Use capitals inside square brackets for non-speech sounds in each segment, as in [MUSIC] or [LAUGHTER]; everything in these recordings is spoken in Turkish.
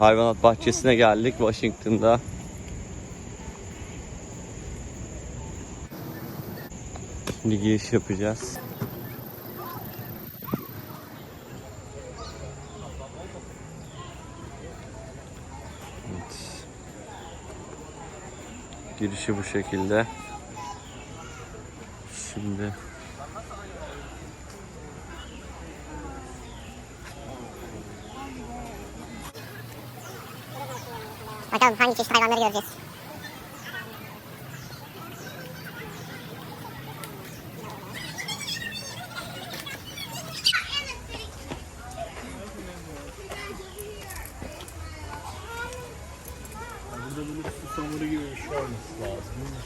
Hayvanat bahçesine geldik Washington'da. Şimdi giriş yapacağız. Evet. Girişi bu şekilde. Şimdi bakalım hangi çeşit hayvanları göreceğiz. Burada böyle susamuru gibi bir şey olması lazım değil mi?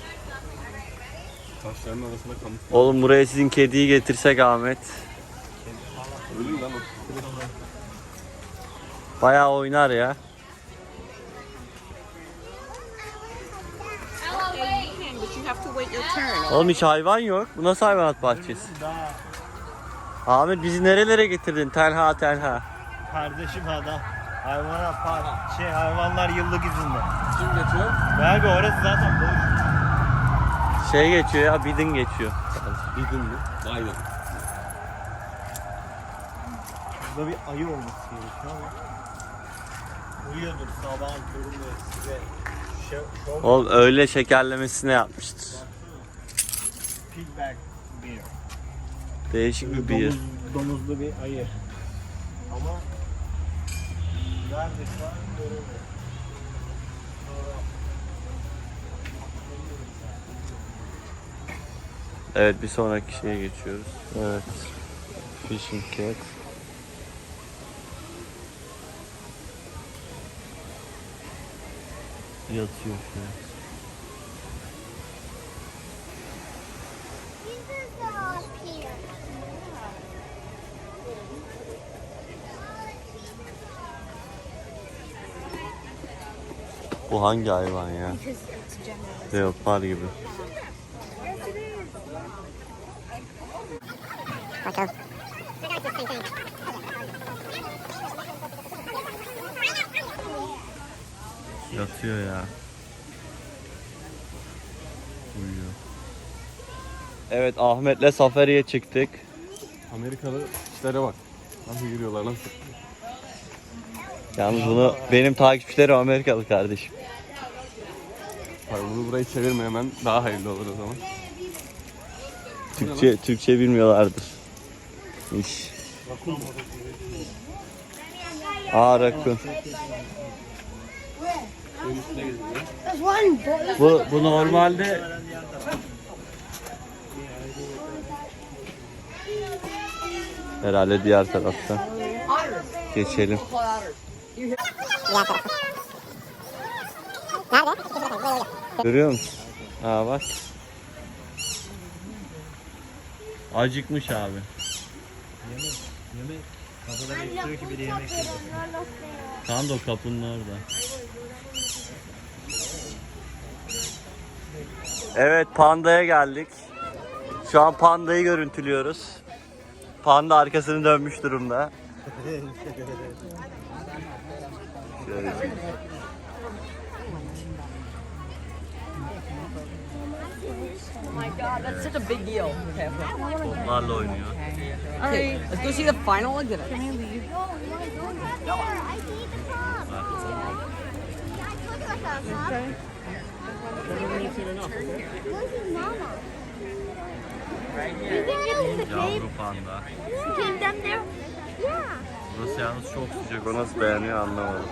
Taşların arasında kamufle. Oğlum buraya sizin kediyi getirsek Ahmet. Lan o. Bayağı oynar ya. But you have to wait your turn. Oğlum hiç hayvan yok. Bu nasıl hayvanat bahçesi? Ahmet bizi nerelere getirdin? Telha telha. kardeşim adam. Hayvanat park, şey hayvanlar yıllık izinde. Kim geçiyor? Belki orası zaten boş. Şey geçiyor ya, Bidin geçiyor. Bidin mi? Aynen. Burada bir ayı olması gerekiyor ama. Uyuyordur sabahın köründe size şey, şov Oğlum öyle şekerlemesine yapmıştır. Feedback beer. Değişik bir bir. Domuz, domuzlu bir ayı. Ama nerede şu an göremiyorum. Evet bir sonraki şeye geçiyoruz. Evet. Fishing cat. Yatıyor şu an. Bu hangi hayvan ya? Leopar gibi. Bakalım. Yatıyor ya. Uyuyor. Evet Ahmet'le safariye çıktık. Amerikalı işlere bak. Nasıl yürüyorlar nasıl? Yalnız bunu benim takipçilerim Amerikalı kardeşim. Hayır bunu burayı çevirme hemen daha hayırlı olur o zaman. Türkçe Türkçe bilmiyorlardır. İş. Aa rakun. Bu, bu normalde Herhalde diğer tarafta. Geçelim. Diğer. Nerede? Görüyor musun? Ha bak. Acıkmış abi. Yemek kapıda bekliyor ki biri yemek yiyor. Tam da o kapının orada. Evet pandaya geldik. Şu an pandayı görüntülüyoruz. Panda arkasını dönmüş durumda. [LAUGHS] Şöyle. That's such a big deal. Okay, okay. Toplarla oynuyor. okay let's go see the final exhibit. Yavru panda. Burası yalnız çok sıcak. O nasıl beğeniyor anlamadım.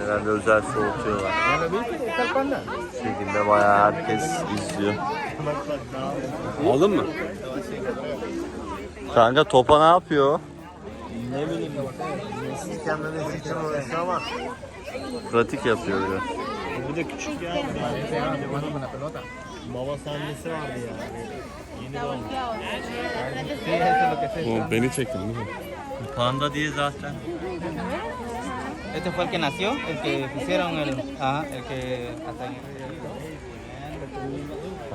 Herhalde özel soğutuyorlar. Bu şekilde bayağı herkes izliyor. Aldın mı? Kanka topa ne yapıyor? Ne bileyim. Siz kendiniz için uğraşıyor ama. Pratik yapıyor ya. Bu da küçük ya. Babası annesi vardı ya. Yeni beni çektin değil mi? Panda diye zaten. Este fue el que nació, el que pusieron el, ajá, el que hasta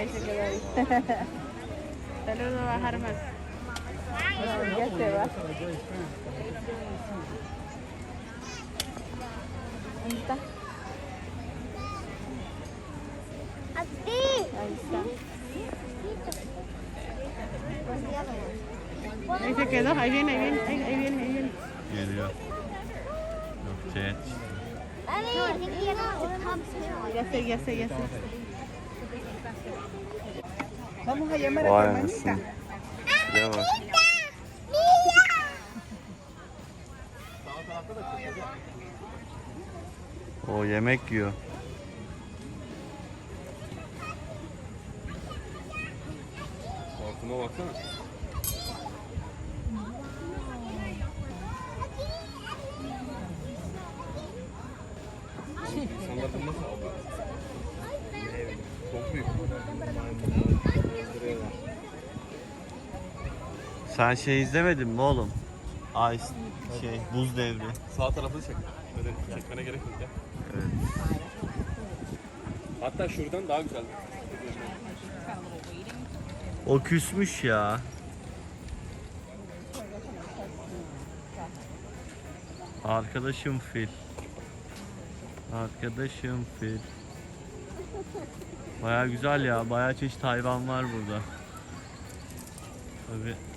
Ay, se quedó ahí. [LAUGHS] Saludos a Harman. Ya se va. Ahí está. Ahí está. Ahí se quedó, ahí viene, ahí viene, ahí, ahí viene, ahí viene. Ya sé, ya sé, ya sé. Vay tu hermanita. anasını. Şuraya bak. O yemek yiyor. Altına baksana. İnsanlar bunu nasıl aldı? Çok büyük. Sen şey izlemedin mi oğlum? Ice şey buz devri. Sağ tarafını çek. Böyle çekmene gerek yok ya. Evet. Hatta şuradan daha güzel. O küsmüş ya. Arkadaşım fil. Arkadaşım fil. Baya güzel ya. Baya çeşit hayvan var burada. Tabi.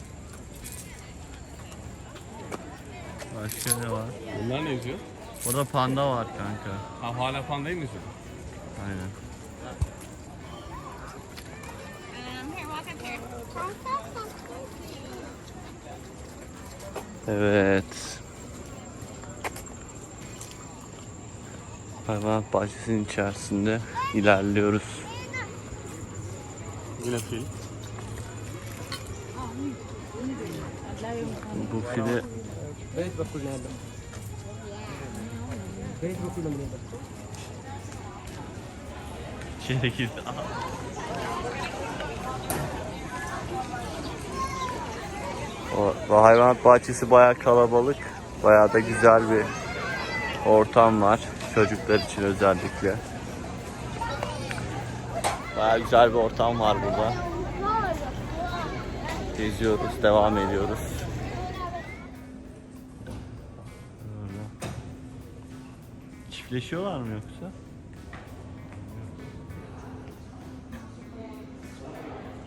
Başka ne var? Bunlar ne yüzüyor? Orada panda var kanka. Ha hala pandayı mı yüzüyor? Aynen. Evet. Hayvanat bahçesinin içerisinde ilerliyoruz. Yine fil. Bu fili İçeri girdi. Aha. O, bu hayvanat bahçesi bayağı kalabalık. Bayağı da güzel bir ortam var. Çocuklar için özellikle. Bayağı güzel bir ortam var burada. Geziyoruz, devam ediyoruz. Çiftleşiyorlar mı yoksa?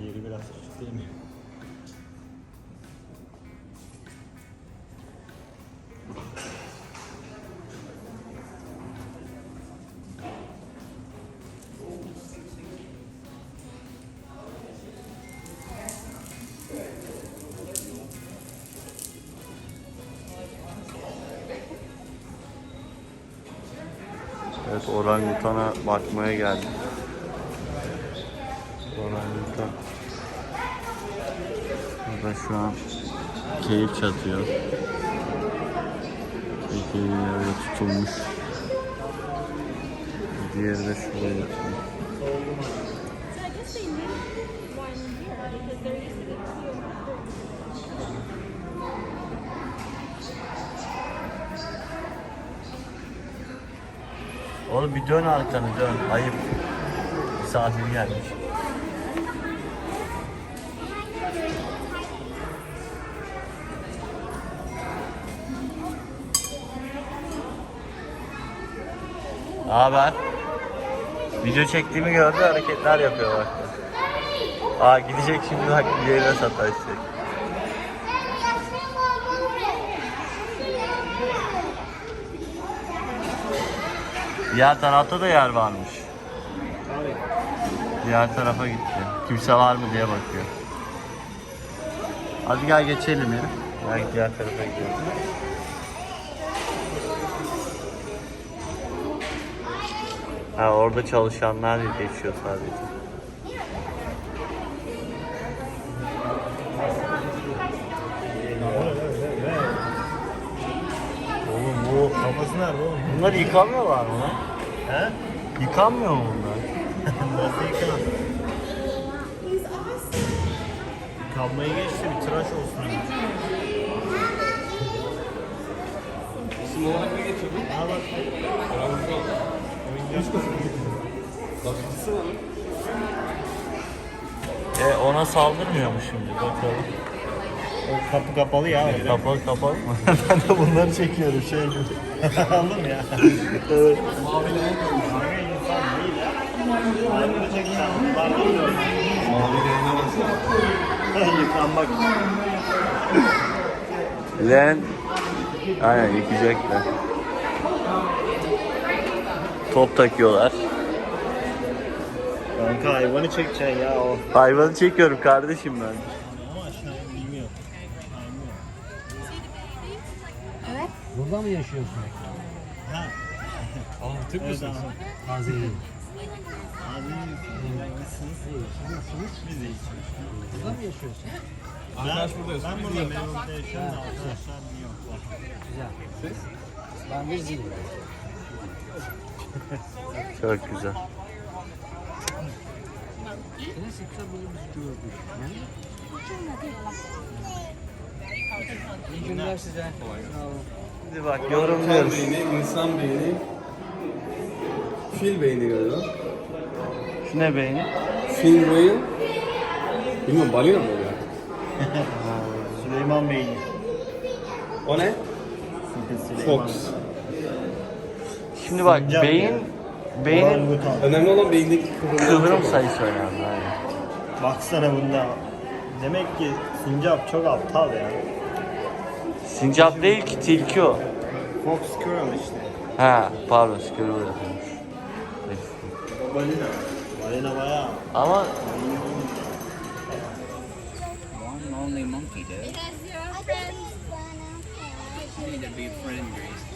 Yeri biraz küçük değil mi? Orangutana bakmaya geldik. Orangutan. Burada şu an keyif çatıyor. Peki öyle tutulmuş. Diğeri de şuraya yatıyor. Oğlum bir dön arkanı dön. Ayıp. Misafir gelmiş. Haber? Video çektiğimi gördü hareketler yapıyor bak. Aa gidecek şimdi bak bir yerine sataşacak. Diğer tarafta da yer varmış. Diğer tarafa gitti. Kimse var mı diye bakıyor. Hadi gel geçelim ya. Gel diğer tarafa gidiyoruz. Ha orada çalışanlar geçiyor sadece. Oğlum bu kafası nerede oğlum? Bunlar yıkamıyorlar mı lan? He? Yıkanmıyor mu bunlar? [LAUGHS] Nasıl yıkan? Yıkanmayı geçti bir tıraş olsun. İsim olarak ne geçiyor bu? Ha bak. Oyuncak. Bakıcısı var. E ona saldırmıyor mu şimdi? Bakalım. O kapı kapalı ya. öyle. Kapalı kapalı mı? [LAUGHS] ben de bunları çekiyorum şey gibi. Anladın ya? evet. Yıkanmak. Len Aynen yıkayacaklar. Top takıyorlar. Kanka hayvanı çekeceksin ya o. Hayvanı çekiyorum kardeşim ben. Burada mı yaşıyorsun? Ha. Aa [LAUGHS] Türk Evet müsün? abi. Tazeli. Abi nasılsınız? Biz iyiyiz. Burada mı yaşıyorsun? Arkadaş buradayız. Ben burada. Beyoğlu'nda yaşıyorum da arkadaşlar yok. Güzel. Ben Virgil'im. Çok güzel. Neyse kısa böyle bir gördük. Yani? İyi günler size. Sağ olun. Hadi bak yorumluyoruz. beyni, insan beyni, fil beyni galiba. Şu ne beyni? Fil beyni. Bilmiyorum balina mı oluyor? Süleyman Bey'in. O ne? Süleyman. Fox. Şimdi bak Sincap beyin ya. beynin Orangutan. Önemli olan beyindeki kıvrımlar. kıvrım sayısı önemli. Aynen. Baksana bunda. Demek ki sincap çok aptal ya. Sincap değil ki tilki o. Fox Squirrel işte. Ha pardon squirrel yapıyormuş. Neyse. Balina. Balina bayağı. Ama One lonely monkey, dude. Because your friends You need to be friend, Grace.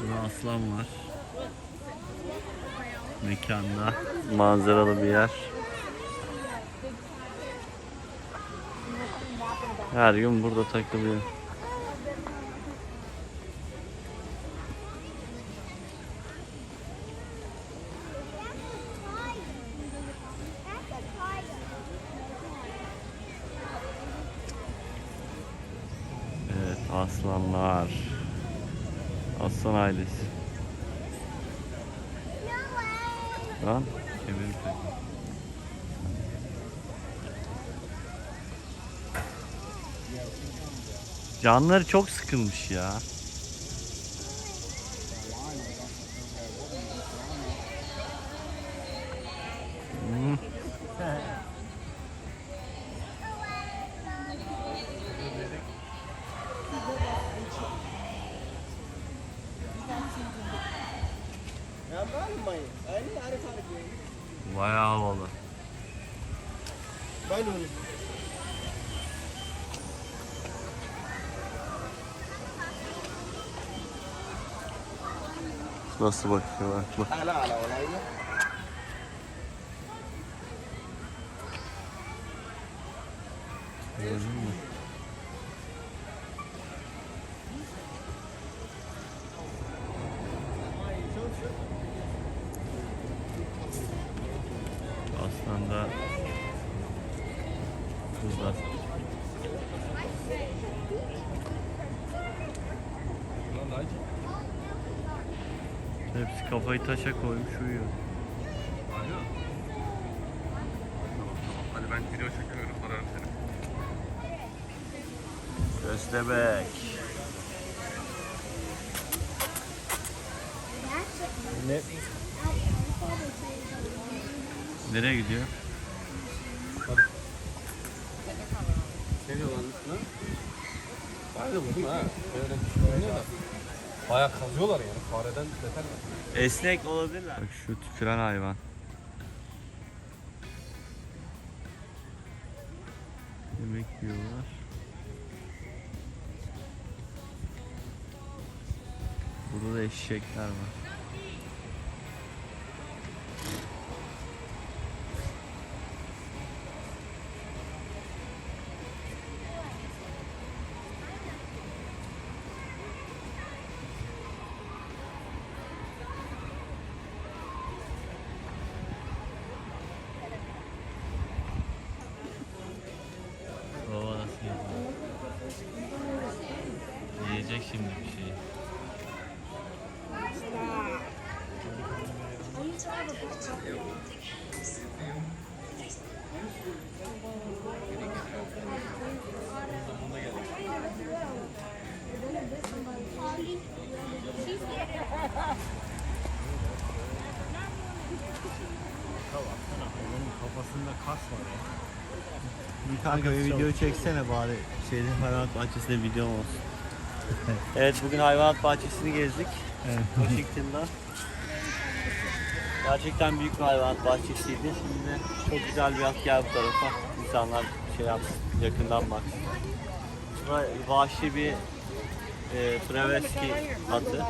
Burada aslan var. Mekanda. Manzaralı bir yer. Her gün burada takılıyor. Evet aslanlar. Aslan ailesi. Lan. Canları çok sıkılmış ya. Nasıl bakıyor bak bak. Gördün mü? Aslında burada. Hepsi kafayı taşa koymuş uyuyor. Hadi ben video çekemiyorum. Ararım seni. Köstebek. Ne? Nereye gidiyor? Diyorlar üstüne? Bayağı da buldum ha. Böyle oynuyor da. Bayağı kazıyorlar yani. Fareden beter mi? Esnek olabilirler. Bak şu tüküren hayvan. Yemek yiyorlar. Burada da eşekler var. Bir kanka bir video çeksene bari. Şeyde hayvanat bahçesinde video olsun. Evet bugün hayvanat bahçesini gezdik. Washington'da. Gerçekten büyük bir hayvanat bahçesiydi. Şimdi çok güzel bir yat gel bu tarafa. İnsanlar şey yapsın, yakından baksın. Bura vahşi bir e, Preveski atı.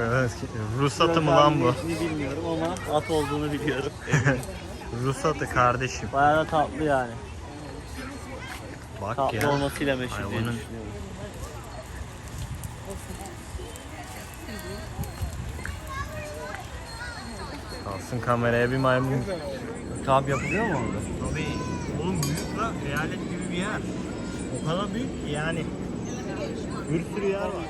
Evet. Rus atı mı lan bu? Bilmiyorum ama at olduğunu biliyorum. [LAUGHS] Rus atı kardeşim. Bayağı da tatlı yani. Bak Tatlı ya. olmasıyla meşhur diye Hayvanın- düşünüyorum. Alsın kameraya bir maymun. Kamp yapılıyor mu orada? Tabii. Oğlum büyük lan. Eyalet gibi bir yer. O kadar büyük ki yani. Bir sürü yer var.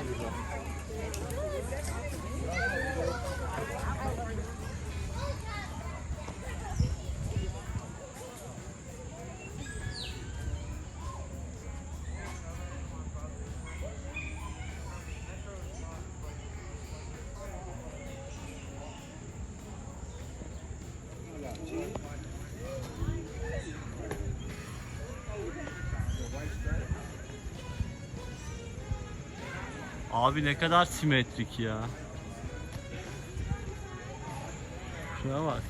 Abi ne kadar simetrik ya. Şuna bak.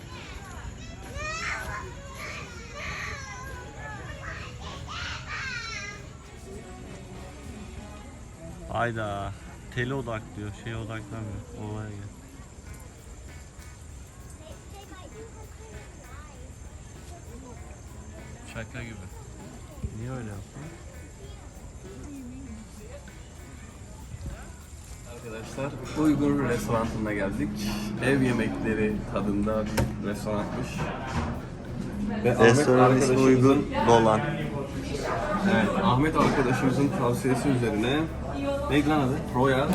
Hayda. Tele odaklıyor. Şeye odaklanmıyor. Olaya gel. Şaka gibi. Niye öyle yaptın? Arkadaşlar Uygur restoranına geldik. Ev yemekleri tadında bir restoranmış. Ve Restoran ismi uygun. Dolan. Evet, Ahmet arkadaşımızın tavsiyesi üzerine neydi lan adı? Royal.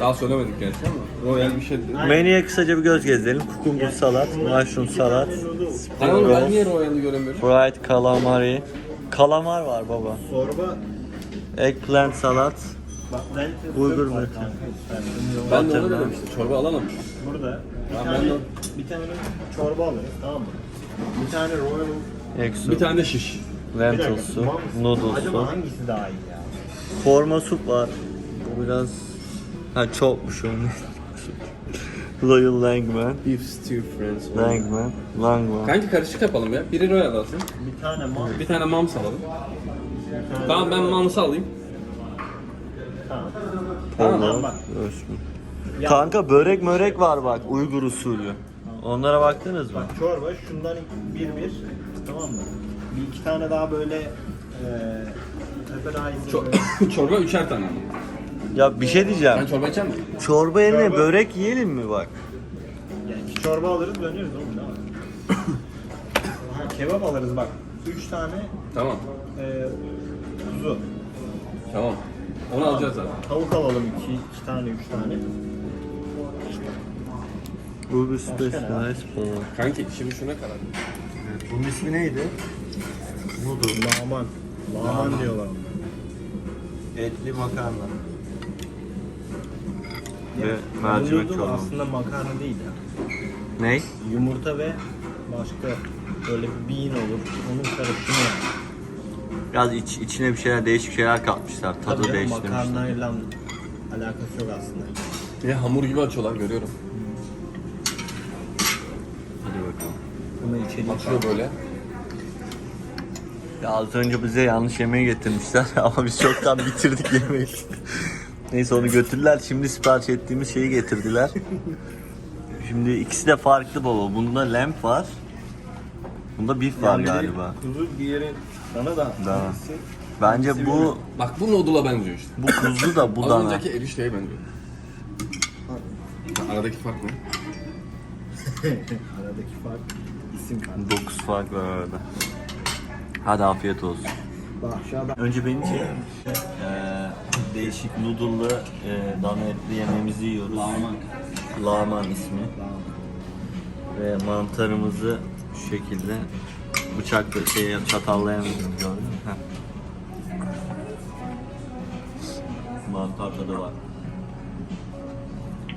Daha söylemedik gerçi ama Royal bir şey dedi. Menüye kısaca bir göz gezdirelim. Kukumbu salat, mushroom salat, Tamam spring ben rolls, niye Royal'ı göremiyorum? fried calamari. Kalamar var baba. Sorba Eggplant salat. Bak ben Uygur mu? Ben de onu dedim işte çorba alamam. Burada bir Ya tane ben de- bir tane çorba alırız tamam mı? Bir tane royal Eksu, Bir tane de şiş. lentil su, noodle Acaba su. hangisi daha iyi ya? Forma sup var. Bu biraz... Ha çokmuş onun. Royal Langman. Beef stew friends. Langman. Langman. Kanki karışık yapalım ya. Biri Royal alsın. Bir tane mal. Bir tane mams alalım. Tamam ben mamsı alayım. Tamam. Bak. Ya- Kanka börek mörek var bak Uygur usulü. Onlara baktınız mı? Bak çorba şundan bir bir tamam mı? Bir iki tane daha böyle eee appetizer böyle- [LAUGHS] çorba üçer tane ama. Ya bir şey Sen diyeceğim. çorba içer misin? Çorba yerine Çorba- börek yiyelim mi bak? yani iki çorba alırız döneriz oğlum ne var? [COUGHS] Ha, kebap alırız bak. Üç tane Tamam. eee kuzu. Tamam. Onu alacağız zaten. Tavuk alalım iki, iki tane, üç tane. Uygur Specialized Polo. Kanki şimdi şuna karar. Evet, bunun ismi neydi? Noodle. Laman. Laman diyorlar. Etli makarna. Ve mercimek noodle çorbası. aslında makarna değil ya. Ney? Yumurta ve başka böyle bir bean olur. Onun karışımı yani. Biraz iç, içine bir şeyler değişik şeyler katmışlar. Tadı Tabii değiştirmişler. makarnayla alakası yok aslında. Bir de hamur gibi açıyorlar görüyorum. Hadi bakalım. Bunu. Açıyor böyle. Ya az önce bize yanlış yemeği getirmişler [LAUGHS] ama biz çoktan bitirdik yemeği. Neyse onu götürdüler. Şimdi sipariş ettiğimiz şeyi getirdiler. Şimdi ikisi de farklı baba. Bunda lamp var. Bunda beef var galiba. Kuzu diğeri sana da. Dana. Bence bu Bak bu noodle'a benziyor işte. bu kuzu da bu Az dana. önceki erişteye benziyor. Aradaki fark ne? [LAUGHS] Aradaki fark isim fark. 9 fark var arada. Hadi afiyet olsun. Bak aşağıda. Önce beni çek. Ee, değişik noodle'lı e, dana etli yemeğimizi yiyoruz. Laman ismi. Ve mantarımızı şu şekilde bıçakla şey çatallayamıyoruz gördün mü? Mantar tadı var.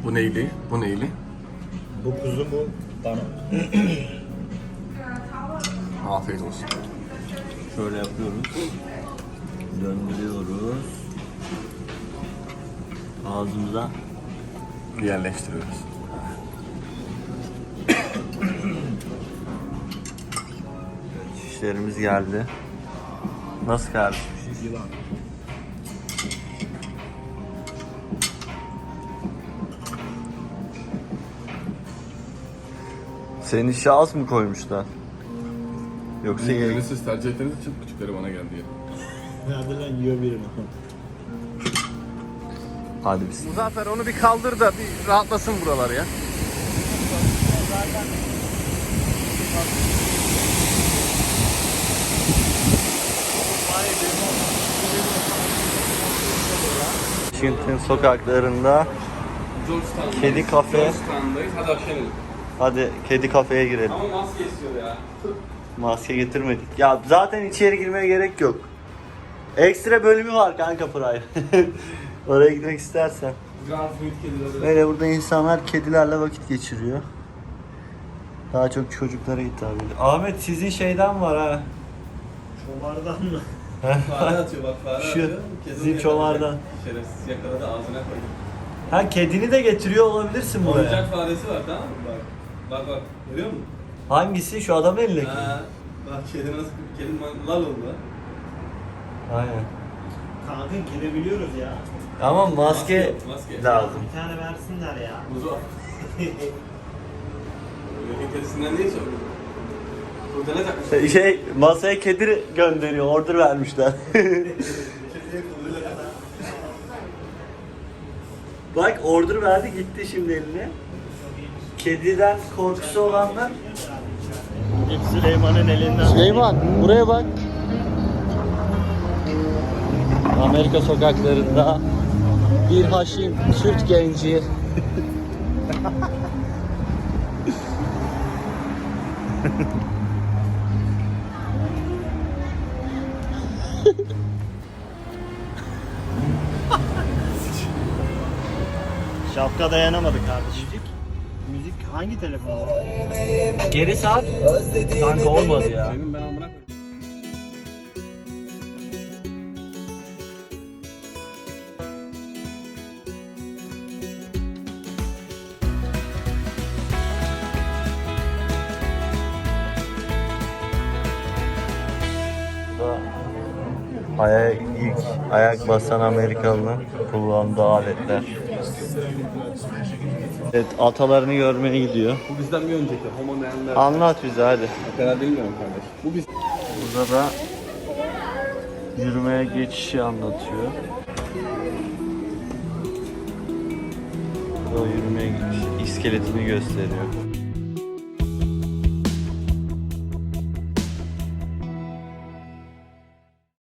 Bu neyli? Bu neyli? Bu kuzu bu dana. [CLEARS THROAT] Afiyet olsun. Şöyle yapıyoruz. Döndürüyoruz. Ağzımıza Yerleştiriyoruz. Şişlerimiz geldi. Nasıl kardeşim? Yılan. Senin işe az mı koymuşlar? Yoksa Büyüklerini siz tercih ettiğiniz için küçükleri bana geldi ya. Nerede lan yiyor birini? Hadi biz. Muzaffer onu bir kaldır da bir rahatlasın buralar ya. Washington sokaklarında. Kedi kafe. Hadi aşağı inelim. hadi kedi kafeye girelim. Ama maske istiyor ya. Maske getirmedik. Ya zaten içeri girmeye gerek yok. Ekstra bölümü var kanka Prime. [LAUGHS] Oraya gitmek istersen. Böyle burada insanlar kedilerle vakit geçiriyor. Daha çok çocuklara hitap ediyor. Ahmet sizin şeyden var ha. Çomardan mı? Fare atıyor bak fare Şu, atıyor. Kedi sizin onu çomardan. yakaladı. Şerefsiz yakaladı ağzına koydu. Ha kedini de getiriyor olabilirsin buraya. Oyuncak faresi var tamam mı? Bak. Bak bak. Görüyor musun? Hangisi? Şu adamın elindeki. Ha. Bak kedi nasıl kedi lal oldu. Aynen. Kanka girebiliyoruz ya. Ama maske, Maske yok, maske. lazım. Bir tane versinler ya. Muzo. Öyle kedisinden değil soruyor. Kurdele takmış. Şey masaya kedi gönderiyor. Order vermişler. [LAUGHS] Bak order verdi gitti şimdi eline. Kediden korkusu olanlar. Hep Süleyman'ın elinden. Süleyman buraya bak. Amerika sokaklarında bir haşim Kürt genci. [LAUGHS] Şapka dayanamadı kardeşim. Müzik? Müzik hangi telefon? Geri sar. Kanka olmadı ya. Benim ben amına koyayım. Aya ilk ayak basan Amerikalı'nın kullandığı aletler. Evet atalarını görmeye gidiyor. Bu bizden bir önceki. Homo neandertal. Anlat bize hadi. O kadar bilmiyorum kardeş. Bu biz. Burada da yürümeye geçişi anlatıyor. Burada yürümeye geçiş iskeletini gösteriyor.